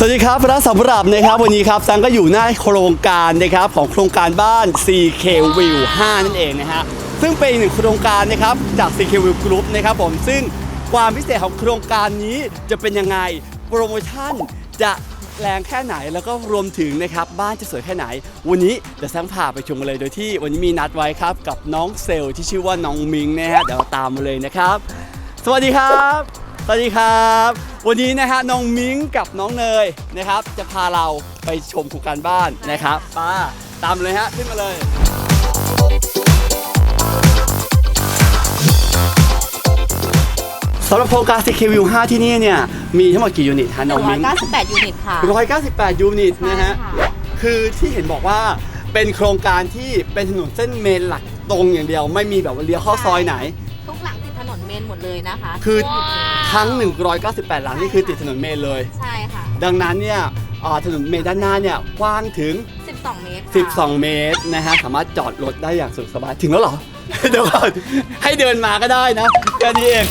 สวัสดีครับและสำหรับนะครับวันนี้ครับซังก็อยู่หน้าโครงการนะครับของโครงการบ้าน CK View 5 นั่นเองนะฮะซึ่งเป็นหนึ่งโครงการนะครับจาก CK View Group นะครับผมซึ่งความพิเศษของโครงการนี้จะเป็นยังไงโปรโมชั่นจะแรงแค่ไหนแล้วก็รวมถึงนะครับบ้านจะสวยแค่ไหน วันนี้เดี๋ยวซังพาไปชมกันเลยโดยที่วันนี้มีนัดไว้ครับกับน้องเซลล์ที่ชื่อว่าน้องมิงนะฮะเดี๋ยวตามมาเลยนะครับ สวัสดีครับ สวัสดีครับ วันนี้นะฮะน้องมิ้งกับน้องเนยนะครับ จะพาเราไปชมโครงการบ้านนะครับป้าตามเลยฮะขึ้นมาเลยสำหรับโครงการ CK View 5ที่นี่เนี่ยมีทั้งหมดกี่ยูนิตฮะน้องมิ้ง198 ยูนิตค่ะ 198 ยูนิตนะฮะ ใช่ค่ะ คือที่เห็นบอกว่าเป็นโครงการที่เป็นถนนเส้นเมนหลักตรงอย่างเดียว ไม่มีแบบว่าเลี้ยวเข้าซอยไหนทุกหลังติดถ นนเมนหมดเลยนะคะ คือว้าวทั้ง 198 หลังนี่คือติดถนนเมนเลย ใช่ค่ะ ดังนั้นเนี่ยอ่าถนนเมนด้านหน้าเนี่ยกว้างถึง 12 เมตรค่ะ12 เมตรนะฮะสามารถจอดรถได้อย่างสะดวกสบายถึงแล้วเหรอ เดี๋ยวก่อนให้เดินมาก็ได้นะแค่นี้เอง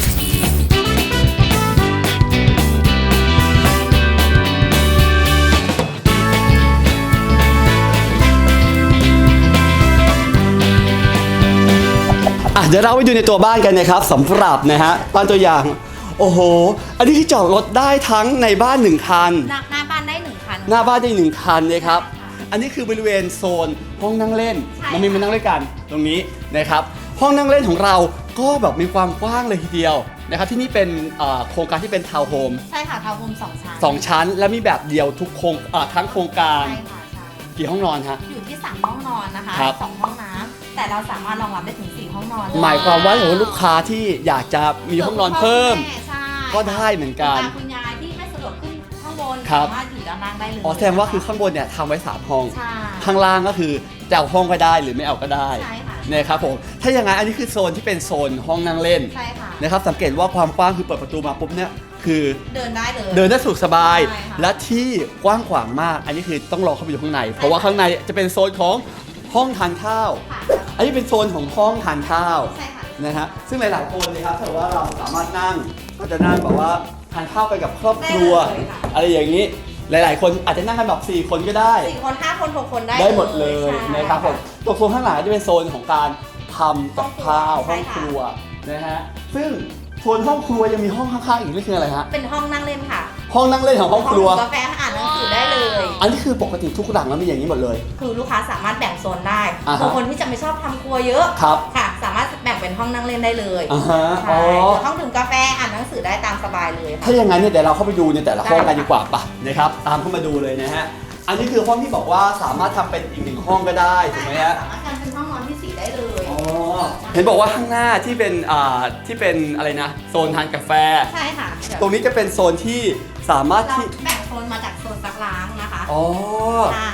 อะเดี๋ยวเราไปดูในตัวบ้านกันนะครับสำหรับนะฮะบ้านตัวอย่าง โอ้โห อันนี้คือจอดรถได้ทั้งในบ้านหนึ่งคัน หน้าหน้าบ้านได้หนึ่งคัน หน้าบ้านได้หนึ่งคันนะครับ อันนี้คือบริเวณโซนห้องนั่งเล่นใช่มันมีมานั่งเล่นกันตรงนี้นะครับ ห้องนั่งเล่นของเราก็แบบมีความกว้างเลยทีเดียวนะครับที่นี่เป็นเอ่อโครงการที่เป็นทาวน์โฮมใช่ค่ะทาวน์โฮมสองชั้นสองชั้น และมีแบบเดียวทุกโครงเอ่อทั้งโครงการใช่ค่ะใช่ กี่ห้องนอนฮะ อยู่ที่3ห้องนอนนะคะครับ สองห้องน้ำแต่เราสามารถรองรับได้ถึง4 ห้องนอนหมายความว่าถ้าเกิดว่าลูกค้าที่อยากจะมีห้องนอนเพิ่ม ใช่ก็ได้เหมือนกัน คุณตาคุณยายที่ไม่สะดวกขึ้นข้างบนครับสามารถอยู่ด้านล่างได้เลยอ๋อแสดงว่าคือข้างบนเนี่ยทำไว้สามห้อง ใช่ ข้างล่างก็คือจะเอาห้องก็ได้หรือไม่เอาก็ได้ใช่ค่ะ นะครับผมถ้าอย่างนั้นอันนี้คือโซนที่เป็นโซนห้องนั่งเล่นใช่ค่ะ นะครับสังเกตว่าความกว้างคือเปิดประตูมาปุ๊บเนี่ยคือเดินได้เลย เดินได้สะดวกสบาย ใช่ค่ะและที่กว้างขวางมาก อันนี้คือต้องรอเข้าไปดูข้างใน เพราะว่าข้างในจะเป็นโซนของ ห้องทานข้าว ค่ะอันนี้เป็นโซนของห้องทานข้าวใช่ค่ะ นะฮะซึ่งหลายๆคนนะครับถ้าเกิดว่าเราสามารถนั่งก็จะนั่งแบบว่าทานข้าวไปกับครอบครัว ได้เลยค่ะ อะไรอย่างนี้ หลาย ๆ คนอาจจะนั่งกันแบบ4คนก็ได้ สี่คนห้าคนหกคนได้ได้หมดเลยใช่ นะครับผมตัวโซนข้างหลังจะเป็นโซนของการทำกับข้าวใช่ห้องค่ะครัวนะฮะ ซึ่งโซนห้องครัวยังมีห้องข้างๆอีกนี่คืออะไรฮะ เป็นห้องนั่งเล่นค่ะห้องนั่งเล่นของห้องครัว ดื่มกาแฟอ่านหนัง สือได้เลย อันนี้คือปกติทุกหลังแล้วมีอย่างนี้หมดเลย คือลูกค้าสามารถแบ่งโซนได้อ่าฮะ บางคนที่จะไม่ชอบทำครัวเยอะ ครับ ค่ะ สามารถแบ่งเป็นห้องนั่งเล่นได้เลยอ่าฮะใช่อ๋อหรือห้องดื่มกาแฟอ่านหนังสือได้ตามสบายเลยค่ะ ถ้าอย่างนั้นเนี่ยเดี๋ยวเราเข้าไปดูในแต่ละห้องกันได้ค่ะดีกว่าปะนะครับตามเข้ามาดูเลยนะฮะอันนี้คือห้องที่บอกว่าสามารถทำเป็นอีกหนึ่งห้องก็ได้ถูกไหมฮะสามารถทำเป็นห้องนอนที่สี่ได้เลย อ๋อเห็นบอกว่าข้างหน้าที่เป็นอ่าที่เป็นอะไรนะโซนทานกาแฟ ใช่ค่ะเดี๋ยวตรงนี้จะเป็นโซนที่สามารถเราที่แบ่ง อ๋อใช่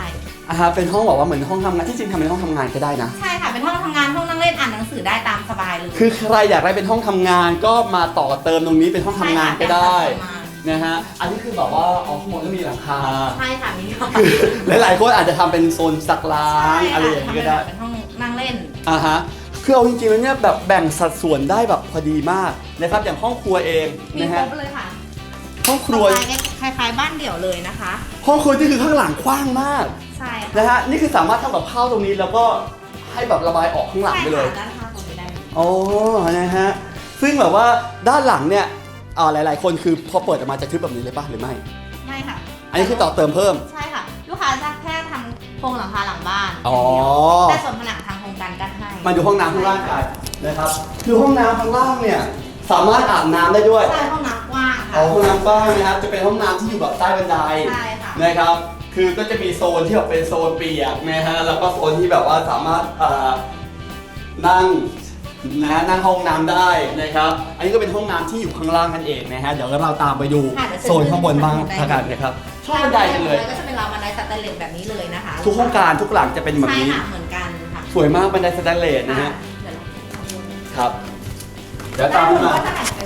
อ่าฮะเป็นห้องบอกว่าเหมือนห้องทำงานที่จริงทำเป็นห้องทำงานก็ได้นะ ใช่ค่ะเป็นห้องทำงานห้องนั่งเล่นอ่านหนังสือได้ตามสบายเลยคือใครอยากได้เป็นห้องทำงานก็มาต่อเติมตรงนี้เป็นห้องทำงานก็ได้ใช่ค่ะนะฮะ อันนี้คือแบบว่าอ๋อข้างบนก็มีหลังคา ใช่ค่ะมีห้องคือหลายๆคนอาจจะทำเป็นโซนซักล้างอะไรอย่างนี้ก็ได้เป็นห้องนั่งเล่น อ่าฮะ คือเอาจริงๆแล้วเนี่ยแบบแบ่งสัดส่วนได้แบบพอดีมากนะครับ อย่างห้องครัวเองมีนะครฮะบเลยค่ะห้องครัว คล้ายๆคล้ายๆ บ้านเดี่ยวเลยนะคะ ห้องครัวที่คือข้างหลังกว้างมากใช่ค่ะนะฮะนี่คือสามารถทำกับข้าวตรงนี้แล้วก็ให้แบบระบายออกข้างหลังไปเลย ใช่ค่ะด้านข้างตรงนี้ได้อ๋อ นะฮะ ซึ่งแบบว่าด้านหลังเนี่ยอ่าหลาย ๆ คนคือพอเปิดออกมาจะทึบแบบนี้เลยป่ะหรือไม่ ไม่ค่ะอันนี้คือต่อเติมเพิ่ม ใช่ค่ะ ลูกค้าจะแค่ทำโครงหลังคาหลังบ้านอ๋อแต่ส่วนผนังทางโครงการก็ให้มาดูห้องน้ำข้างล่างกันนะครับ คือห้องน้ำข้างล่างเนี่ยสามารถอาบน้ำได้ด้วย ใช่ห้องน้ำกว้าง ค่ะอ๋อห้องน้ำกว้างนะครับ จะเป็นห้องน้ำที่อยู่แบบใต้บันไดใช่ค่ะ นะครับ คือก็จะมีโซนที่แบบเป็นโซนเปียกนะฮะ แล้วก็โซนที่แบบว่าสามารถอ่านั่งนะฮะนั่งห้องน้ำได้นะครับ อันนี้ก็เป็นห้องน้ำที่อยู่ข้างล่างนั่นเองนะฮะ เดี๋ยวเราตามไปดูค่ะเดี๋ยวโซนข้างบนบ้างละกันนะครับชอบบันไดจังเลย ก็จะเป็นราวบันไดสแตนเลสแบบนี้เลยนะคะทุกโครงการทุกหลังจะเป็นแบบใช่นี้ ค่ะเหมือนกันค่ะสวยมากบันไดสแตนเลสนะฮะเดี๋ยวเราข้างบนครับ เดี๋ยวด้าตามนบขึ้นนมา ก็จะแบ่งเป็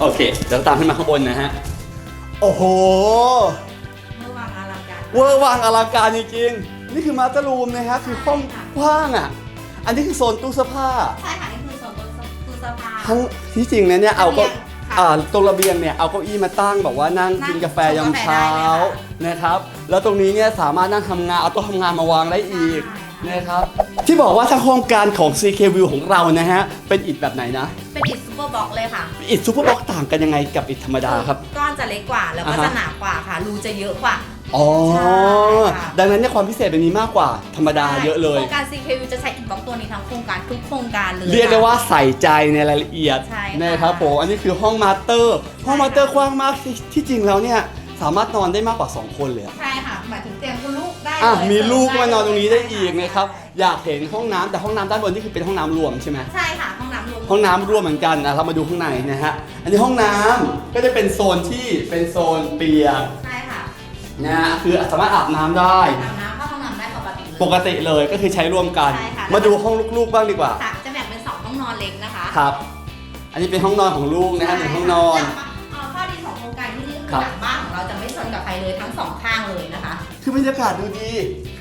โอเค เดี๋ยวตามขึ้นมาข้างบนนะฮะ โอ้โห เมื่อวางอลังการเวอร์วังอลังการจริงๆ นี่คือมาสเตอร์รูมนะฮะ คือห้องใช่ค่ะกว้างอะ อันนี้คือโซนตู้เสื้อผ้า ใช่ค่ะนี่คือส่วนตัวตู้เสื้อผ้าทั้งที่จริงนะเนี่ยเอาก็คค่ะอ่าตรงระเบียงเนี่ยเอาเก้าอี้มาตั้งแบบว่านั่งนั่งกินกาแฟยามเช้าชงกาแฟได้เลยค่ะนะครับ แล้วตรงนี้เนี่ยสามารถนั่งทำงานเอาโต๊ะทำงานมาวางได้อีกใช่ค่ะ นะครับ ที่บอกว่าทางโครงการของ CK View ของเรานะฮะเป็นอิฐแบบไหนนะ เป็นอิฐซูเปอร์บ็อกซ์เลยค่ะ อิฐซูเปอร์บ็อกซ์ต่างกันยังไงกับอิฐธรรมดาครับ ก้อนจะเล็กกว่าแล้วก็อ่าฮะ จะหนากว่าค่ะ รูจะเยอะกว่า อ๋อ ใช่ค่ะ ดังนั้นเนี่ยความพิเศษเป็นนี้มากกว่าธรรมดาเยอะเลย โครงการ CKU จะใช้อิฐบล็อกตัวนี้ทั้งโครงการทุกโครงการเลย เรียกได้ค่ะว่าใส่ใจในรายละเอียดใช่ค่ะ นะครับผมอันนี้คือห้องมาสเตอร์ ห้องมาสเตอร์กว้างมากที่ที่จริงแล้วเนี่ย สามารถนอนได้มากกว่า 2 คนเลยอะใช่ค่ะหมายถึงเตียงคุณลูกได้อะเลยมีลูกเสริมานอนตรงนี้ได้อีกใช่นะครับ อยากเห็นห้องน้ำแต่ห้องน้ำด้านบนนี่คือเป็นห้องน้ำรวมใช่ไหม ใช่ค่ะห้องน้ำรวมห้องน้ำรวมเหมือนกันนะเรามาดูข้างในนะฮะ อันนี้ห้องน้ำก็จะเป็นโซนที่เป็นโซนเปียกใช่ค่ะนะฮะคือสามารถอาบน้ำได้ อาบน้ำเข้าห้องน้ำได้ปกติเลย ปกติเลยก็คือใช้ร่วมกัน ใช่ค่ะ มาดูห้องลูกๆบ้างดีกว่า ค่ะจะแบ่งเป็นสองห้องนอนเล็กนะคะครับ อันนี้เป็นห้องนอนของลูกนะฮะหนึ่งห้องนอนเอ่อข้อดีของโครงการที่นี่คือครับหลังบ้านของ สองข้างเลยนะคะ คือบรรยากาศดูดี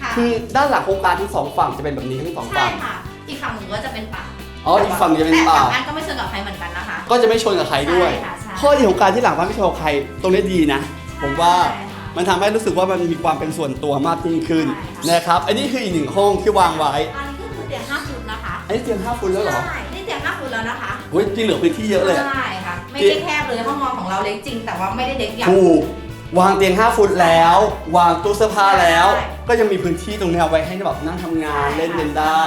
ค่ะ คือด้านหลังโครงการทั้งสองฝั่งจะเป็นแบบนี้ทั้งสองใช่ฝั่ง ค่ะ อีกฝั่งหนึ่งก็จะเป็นป่าอ๋ออีกฝั่งจะเป็นป่า แต่ฝั่งนั้นก็ไม่ชนกับใครเหมือนกันนะคะ ก็จะไม่ชนกับใครด้วย ใช่ค่ะใช่ ข้อดีของการที่หลังบ้านไม่ชนกับใครตรงนี้ดีนะ ผมว่าใช่ค่ะ มันทำให้รู้สึกว่ามันมีความเป็นส่วนตัวมากยิ่งขึ้นใช่ค่ะ นะครับ อันนี้คืออีกหนึ่งห้องที่วางไว้ อันนี้ก็คือเตียง5ฟุตนะคะอันนี้เตียง5ฟุตแล้วเหรอใช่นี่เตียง5ฟุตแล้วนะคะเฮ้ยจริงเหลือพื้นที่เยอะเลยอะ ใช่ค่ะ ไม่ได้แคบเลยห้องนอนของเราเล็กจริง แต่ว่าไม่ได้เล็กอย่างถูก วางเตียง 5 ฟุตแล้ว วางตู้เสื้อผ้าแล้ว ใช่ ก็ยังมีพื้นที่ตรงนี้เอาไว้ให้แบบนั่งทำงานใช่เล่นเล่นได้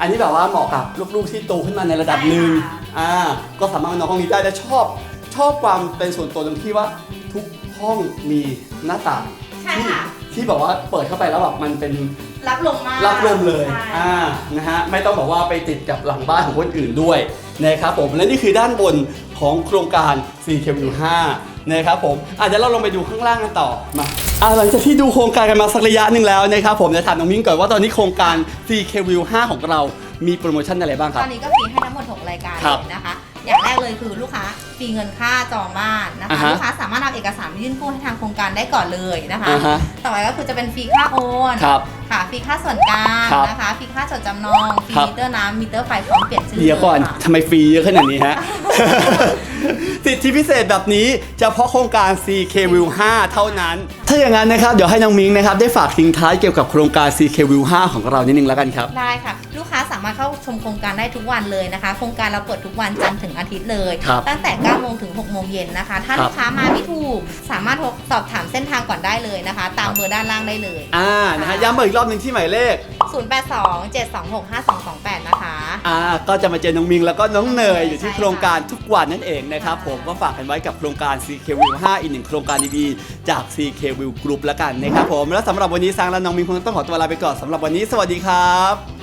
อันนี้แบบว่าเหมาะกับลูกๆที่โตขึ้นมาในระดับหนึ่งใช่ค่ะอ่าก็สามารถมานอนห้องนี้ได้และชอบ ชอบความเป็นส่วนตัวตรงที่ว่าทุกห้องมีหน้าต่างใช่ที่ค่ะ ที่แบบว่าเปิดเข้าไปแล้วแบบมันเป็น รับลมมากรับลมเลย ใช่ อ่า นะฮะ ไม่ต้องบอกว่าไปติดกับหลังบ้านของคนอื่นด้วยนะครับผม และนี่คือด้านบนของโครงการ CKW5 นะครับผมอาจจะเดี๋ยวเราลงไปดูข้างล่างกันต่อมาอ่าหลังจากที่ดูโครงการกันมาสักระยะหนึ่งแล้วนะครับผมจะถามน้องมิ้งก่อนว่าตอนนี้โครงการ CKW5 ของเรามีโปรโมชั่นอะไรบ้างคตรับอนนี้ก็ฟรีให้ทั้งหมด 6 รายการครับเลยนะคะ อย่างแรกเลยคือลูกค้าฟรีเงินค่าจองบ้านนะคะอ่าฮะลูกค้าสามารถเอาเอกสารมายื่นกู้ให้ทางโครงการได้ก่อนเลยนะคะ อ่าฮะ ต่อไปก็คือจะเป็นฟรีค่าโอนครับ ค่ะ ฟรีค่าส่วนกลางครับนะคะ ฟรีค่าจดจำนอง ฟรีครับ มิเตอร์น้ำมิเตอร์ไฟพร้อมเปลี่ยนชื่อ เดี๋ยวก่อนค่ะทำไมฟรีเยอะขนาดนี้ฮะ สิทธิพิเศษแบบนี้เฉพาะโครงการ CK View 5เท่านั้น ถ้าอย่างนั้นนะครับ เดี๋ยวให้น้องมิงนะครับ ได้ฝากทิ้งท้ายเกี่ยวกับโครงการ CK View 5ของเรานิดนึงแล้วกันครับ ได้ค่ะ ลูกค้าสามารถเข้าชมโครงการได้ทุกวันเลยนะคะ โครงการเราเปิดทุกวันจันทร์ถึงอาทิตย์เลย ครับตั้งแต่9โมงถึง6โมงเย็นนะคะ ถ้าครับ ลูกค้ามาไม่ถูกสามารถโทรสอบถามเส้นทางก่อนได้เลยนะคะ ตามเบอร์ด้านล่างได้เลย อ่านะฮะย้ำมาอีกรอบหนึ่งที่หมายเลข 0827265228นะคะ อ่าก็จะมาเจอน้องมิงแล้วก็น้องเนยอยู่ที่โครงการทุกวันนั่นเองนะครับผมก็ฝากกันไว้กับโครงการ CK View 5อีกหนึ่งโครงการดีๆจาก CK View Group แล้วกันนะครับผมแล้วสำหรับวันนี้ซังและน้องมิงคงต้องขอตัวลาไปก่อนสำหรับวันนี้สวัสดีครับ